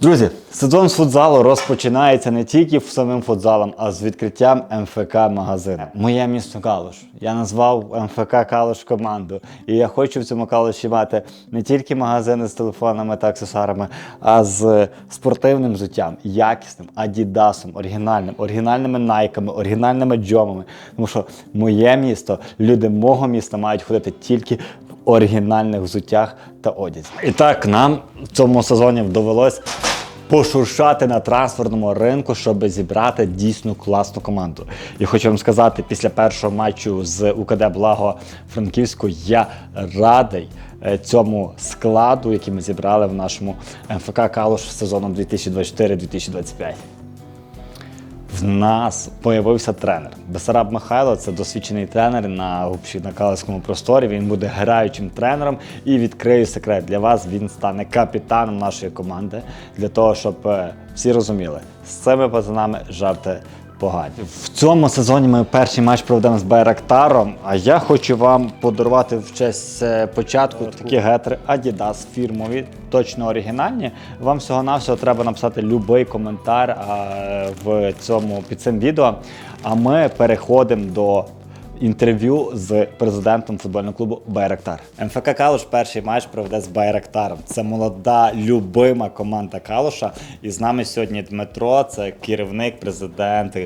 Друзі, сезон з футзалу розпочинається не тільки самим футзалом, а з відкриттям МФК магазину. Моє місто Калуш. Я назвав МФК Калуш команду. І я хочу в цьому калуші мати не тільки магазини з телефонами та аксесуарами, а з спортивним взуттям, якісним, адідасом, оригінальним, оригінальними найками, оригінальними джомами. Тому що моє місто, люди мого міста мають ходити тільки оригінальних взуттях та одязі. І так, нам в цьому сезоні довелось пошуршати на трансферному ринку, щоб зібрати дійсно класну команду. І хочу вам сказати, після першого матчу з УКД Благо Франківську я радий е, цьому складу, який ми зібрали в нашому МФК Калуш сезоном 2024-2025. В нас появився тренер. Бесараб Михайло це досвідчений тренер на общі- на калицькому просторі. Він буде граючим тренером і відкрию секрет для вас. Він стане капітаном нашої команди для того, щоб е, всі розуміли, з цими пацанами жарти погані. В цьому сезоні ми перший матч проведемо з Байрактаром. А я хочу вам подарувати в честь е, початку такі гетри Adidas фірмові, точно оригінальні. Вам всього-навсього треба написати будь-який коментар а, в цьому під цим відео. А ми переходимо до інтерв'ю з президентом футбольного клубу Байрактар. МФК Калуш перший матч проведе з Байрактаром. Це молода, любима команда Калуша. І з нами сьогодні Дмитро, це керівник, президент.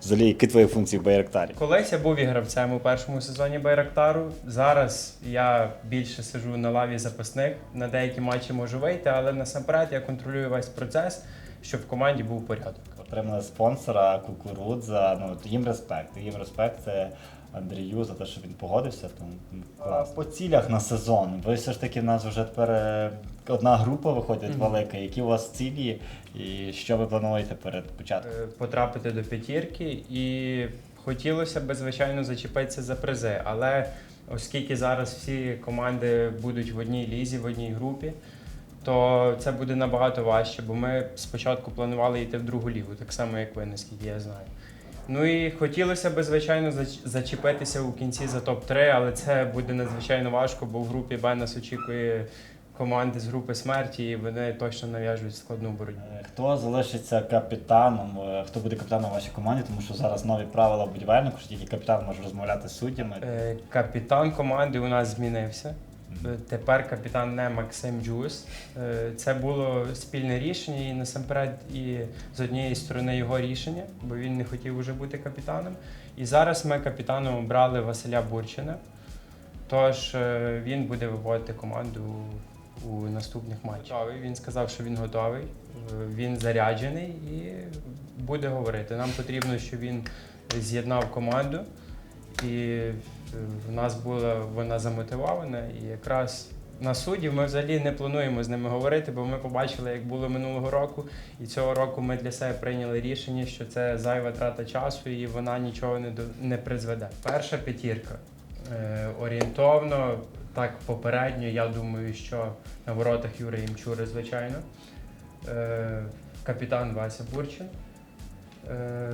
Взагалі, які твої функції в Байрактарі? Колись я був і гравцем у першому сезоні Байрактару. Зараз я більше сижу на лаві запасних. На деякі матчі можу вийти, але насамперед я контролюю весь процес, щоб в команді був порядок. Отримали спонсора Кукурудза. Ну їм респект. Їм респект це Андрію за те, що він погодився. Тому клас. По цілях на сезон. Ви все ж таки в нас вже тепер е, одна група виходить велика. Які у вас цілі і що ви плануєте перед початком? Е, Потрапити до п'ятірки і хотілося б, звичайно, зачепитися за призи. Але оскільки зараз всі команди будуть в одній лізі, в одній групі, то це буде набагато важче, бо ми спочатку планували йти в другу лігу, так само як ви, наскільки я знаю. Ну і хотілося б, звичайно, зачепитися у кінці за топ-3, але це буде надзвичайно важко, бо в групі Б нас очікує команди з групи смерті, і вони точно нав'яжуть складну боротьбу. Е, Хто залишиться капітаном? е, Хто буде капітаном вашій команді? Тому що зараз нові правила будівельнику, що тільки капітан може розмовляти з суддями. Е, Капітан команди у нас змінився. Е, Тепер капітан не Максим Джус. Е, Це було спільне рішення, і насамперед і з однієї сторони його рішення, бо він не хотів уже бути капітаном. І зараз ми капітаном обрали Василя Бурчина. Тож е, він буде виводити команду у наступних матчах. Готовий. Він сказав, що він готовий, він заряджений і буде говорити. Нам потрібно, щоб він з'єднав команду. І в нас була вона замотивована. І якраз на суддів ми взагалі не плануємо з ними говорити, бо ми побачили, як було минулого року. І цього року ми для себе прийняли рішення, що це зайва трата часу і вона нічого не, до, не призведе. Перша п'ятірка. Е, орієнтовно, так попередньо, я думаю, що на воротах Юрія Імчури, звичайно. Е, капітан Вася Бурчин. Е,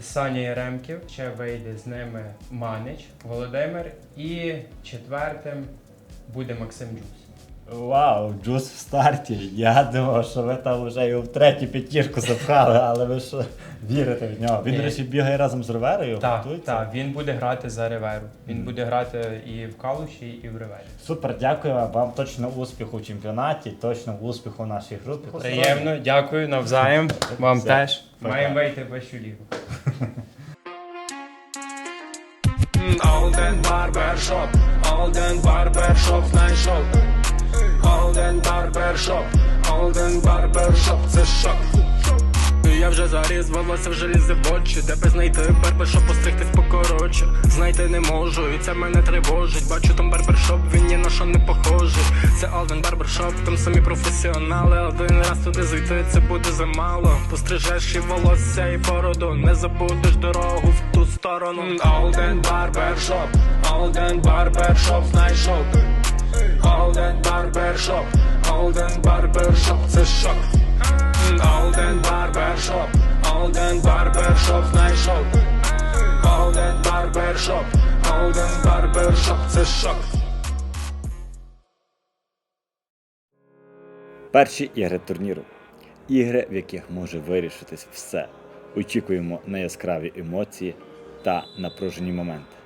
Саня Яремків, ще вийде з ними Манич, Володимир. І четвертим буде Максим Джус. Вау, Джус в старті. Я думав, що ви там вже його в третю п'ятірку запхали, але ви що вірите в нього. Він, до речі, бігає разом з Реверою, Так, готується. так, він буде грати за Реверу. Він буде грати і в Калуші, і в Ревері. Супер, дякую вам. Вам точно успіху в чемпіонаті, точно успіху в нашій групі. Приємно, дякую, навзаєм. Вам Все. теж. Пока. Маємо вийти в вашу лігу. Alden Barbershop, Alden Barbershop знайшов. Alden Barbershop, Alden Barbershop, це шок. Я вже заріз, волосся вже лізе в очі Де би знайти барбершоп, постригтись покоротше Знайти не можу, і це мене тривожить. Бачу там барбершоп, він ні на що не похожий. Це Alden Barbershop, там самі професіонали. Один раз туди зайти, це буде замало. Пострижеш і волосся, і бороду Не забудеш дорогу в ту сторону. Alden Barbershop, Alden Barbershop знайшов Alden Barbershop, Alden Barbershop, це шок Alden Barbershop, Alden Barbershop знайшов Alden Barbershop, Alden Barbershop, це шок Перші ігри турніру. Ігри, в яких може вирішитись все. Очікуємо на яскраві емоції та напружені моменти.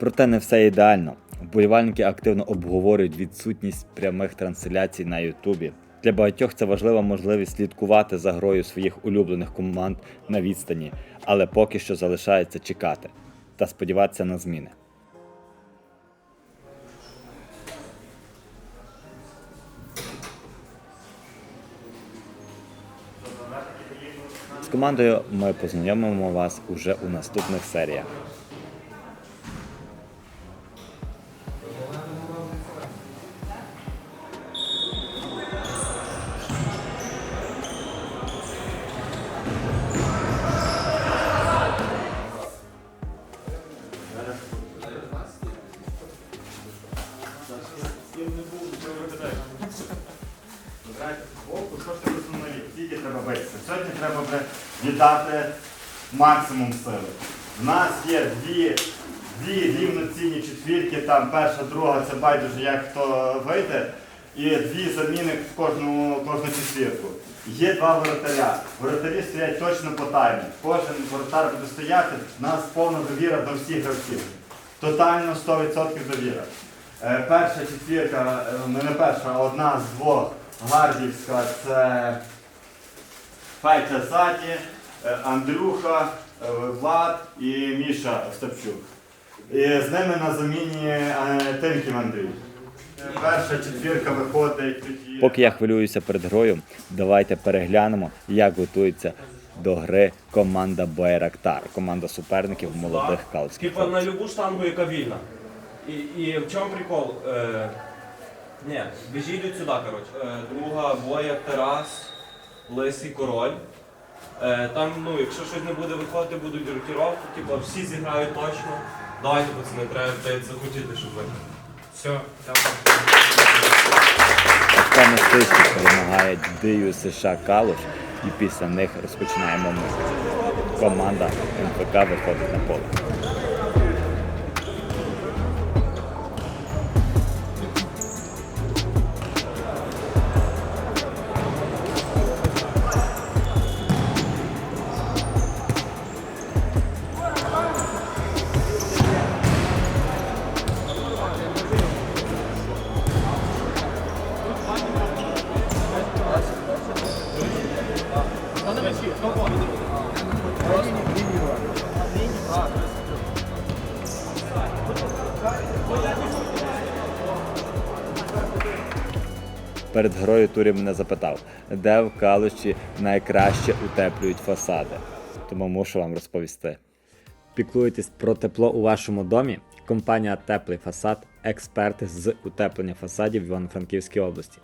Проте не все ідеально. Вболівальники активно обговорюють відсутність прямих трансляцій на Ютубі. Для багатьох це важлива можливість слідкувати за грою своїх улюблених команд на відстані, але поки що залишається чекати та сподіватися на зміни. З командою ми познайомимо вас уже у наступних серіях. Тільки треба битися. Сьогодні треба віддати максимум сили. У нас є дві, дві рівноцінні четвірки, там перша, друга, це байдуже, як хто вийде, і дві заміни в кожну, кожну четвірку. Є два воротаря. Воротарі стоять точно по таймі. Кожен воротар буде стояти, у нас повна довіра до всіх гравців. Тотально 100% довіра. Е, Перша четвірка, е, ну не перша, а одна з двох гардівська це Фетя Саті, е, Андрюха, е, Влад і Міша Остапчук. І з ними на заміні е, Тимків Андрій. Перша четвірка виходить тоді. Поки я хвилююся перед грою, давайте переглянемо, як готується до гри команда Байрактар, команда суперників молодих калицьких. Типа на любу штангу, яка вільна. І, і в чому прикол? Е, ні, біжіть йдуть сюди, коротше. Е, друга, боя, Тарас, Лисий, Король. Е, там, ну, якщо щось не буде виходити, будуть рокіровки, типа всі зіграють точно. Давайте, пацани, треба треба захотіти, щоб ви. Все, давай. Оптимістично перемагає Дию США Калуш і після них розпочинаємо ми. Команда МПК виходить на поле. Перед грою Турі мене запитав, де в Калуші найкраще утеплюють фасади. Тому мушу вам розповісти. Піклуєтесь про тепло у вашому домі? Компанія Теплий фасад, експерти з утеплення фасадів в Івано-Франківській області.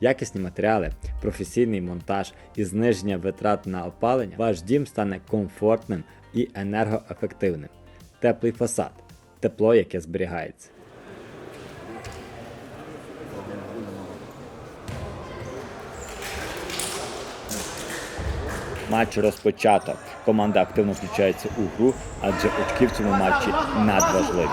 Якісні матеріали, професійний монтаж і зниження витрат на опалення, ваш дім стане комфортним і енергоефективним. Теплий фасад тепло, яке зберігається. Матч розпочато. Команда активно включається у гру, адже очки в цьому матчі надважливі.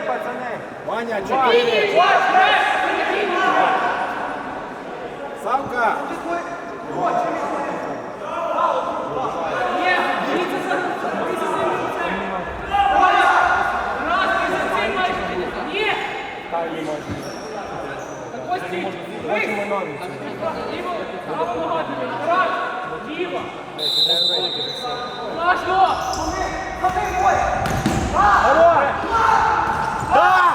Чотири пацани. Ваня, чотири. Савка. Давай. Да! 啊！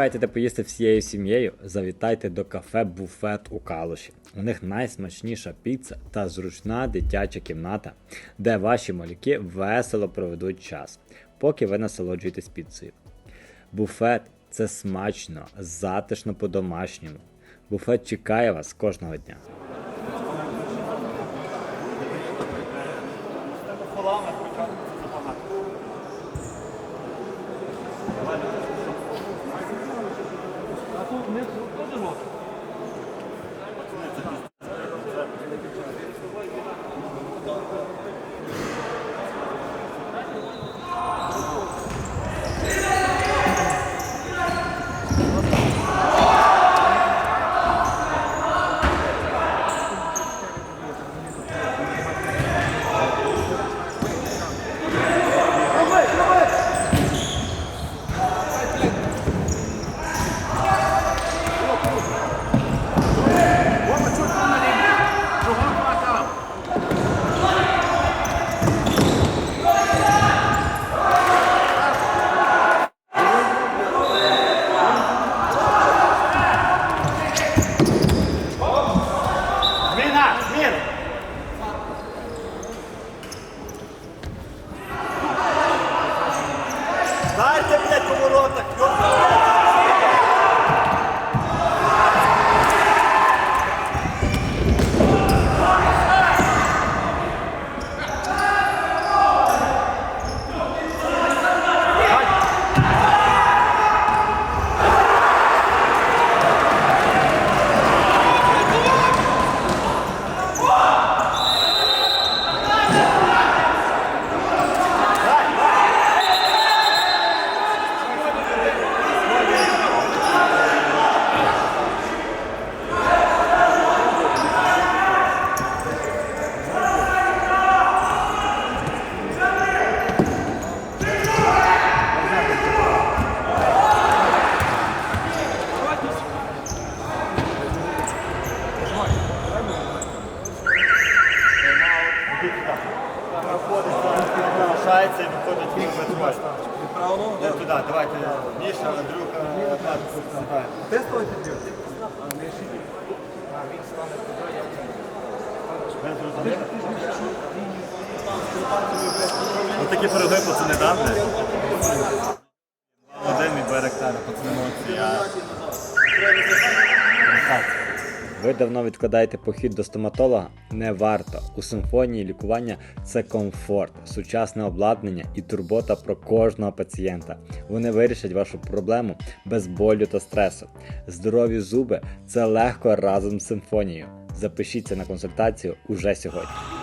Шукаєте поїсти всією сім'єю? Завітайте до кафе Буфет у Калуші. У них найсмачніша піца та зручна дитяча кімната, де ваші малюки весело проведуть час, поки ви насолоджуєтесь піцею. Буфет це смачно, затишно по-домашньому. Буфет чекає вас кожного дня. Yoksa Ви давно відкладаєте похід до стоматолога? Не варто. У симфонії лікування це комфорт, сучасне обладнання і турбота про кожного пацієнта. Вони вирішать вашу проблему без болю та стресу. Здорові зуби це легко разом з симфонією. Запишіться на консультацію уже сьогодні.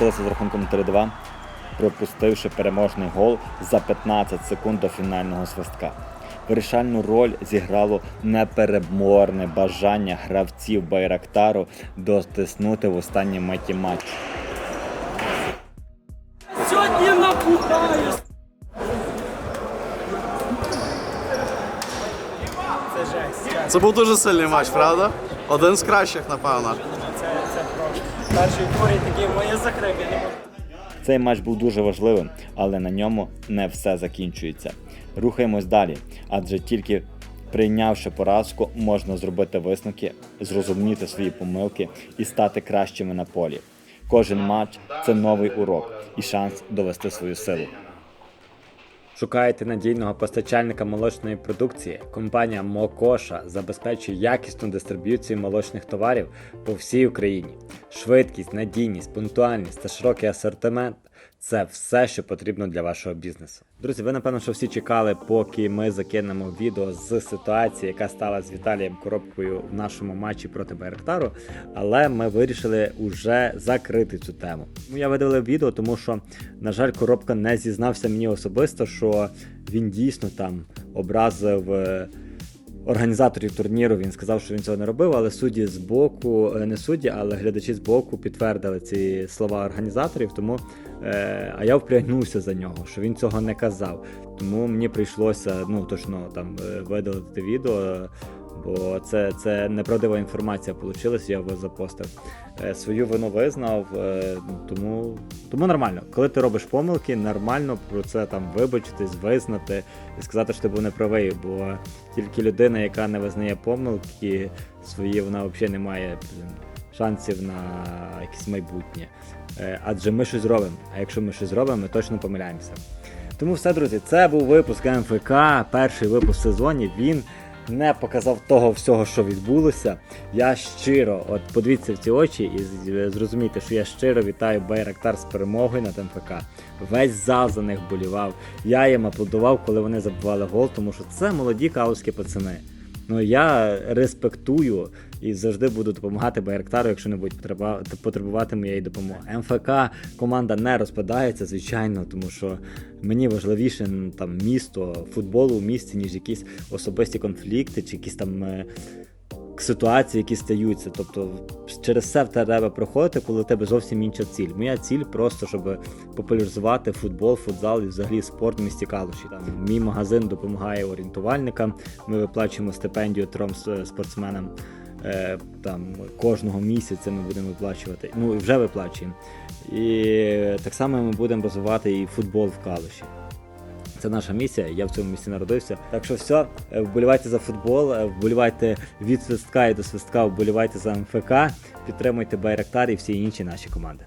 Поступилася з рахунком 3-2, пропустивши переможний гол за 15 секунд до фінального свистка. Вирішальну роль зіграло непереборне бажання гравців Байрактару дотиснути в останній миті матчу. Сьогодні напухаю. Це був дуже сильний матч, правда? Один з кращих, напевно. Перший турі такий моє закреплене. Цей матч був дуже важливим, але на ньому не все закінчується. Рухаємось далі, адже тільки прийнявши поразку, можна зробити висновки, зрозуміти свої помилки і стати кращими на полі. Кожен матч це новий урок і шанс довести свою силу. Шукаєте надійного постачальника молочної продукції? Компанія Мокоша забезпечує якісну дистриб'юцію молочних товарів по всій Україні. Швидкість, надійність, пунктуальність та широкий асортимент це все, що потрібно для вашого бізнесу. Друзі, ви напевно, що всі чекали, поки ми закинемо відео з ситуації, яка стала з Віталієм Коробкою в нашому матчі проти Байрактару. Але ми вирішили уже закрити цю тему. Ну, я видалив відео, тому що, на жаль, коробка не зізнався мені особисто, що він дійсно там образив. е, Організаторів турніру він сказав, що він цього не робив, але судді з боку, е, не судді, але глядачі з боку підтвердили ці слова організаторів. Тому а я впрягнувся за нього, що він цього не казав. Тому мені прийшлося ну точно там е, видалити відео. Бо це, це неправдива інформація вийшла, я його запостив. Е, Свою вину визнав, е, тому, тому нормально. Коли ти робиш помилки, нормально про це там вибачитись, визнати і сказати, що ти був неправий. Бо тільки людина, яка не визнає помилки свої, вона взагалі не має шансів на якесь майбутнє. Е, Адже ми щось робимо. А якщо ми щось робимо, ми точно помиляємося. Тому все, друзі, це був випуск МФК, перший випуск в сезоні. Він не показав того всього, що відбулося. Я щиро, от подивіться в ці очі і зрозумійте, що я щиро вітаю Байрактар з перемогою над МФК. Весь зал за них болівав. Я їм аплодував, коли вони забивали гол, тому що це молоді калузькі пацани. Ну я респектую і завжди буду допомагати Байрактару, якщо не будуть потреба- потребувати моєї допомоги. МФК команда не розпадається, звичайно, тому що мені важливіше там місто, футболу в місті, ніж якісь особисті конфлікти чи якісь там. е, Ситуації, які стаються, тобто через це в тебе проходити, коли у тебе зовсім інша ціль. Моя ціль просто, щоб популяризувати футбол, футзал і взагалі спорт в місті Калуші. Там мій магазин допомагає орієнтувальникам. Ми виплачуємо стипендію трьом спортсменам. Е, там кожного місяця ми будемо виплачувати. Ну і вже виплачуємо. І так само ми будемо розвивати і футбол в Калуші. Це наша місія. Я в цьому місці народився. Так що все, е, вболівайте за футбол, е, вболівайте від свистка і до свистка, вболівайте за МФК, підтримуйте Байрактар і всі інші наші команди.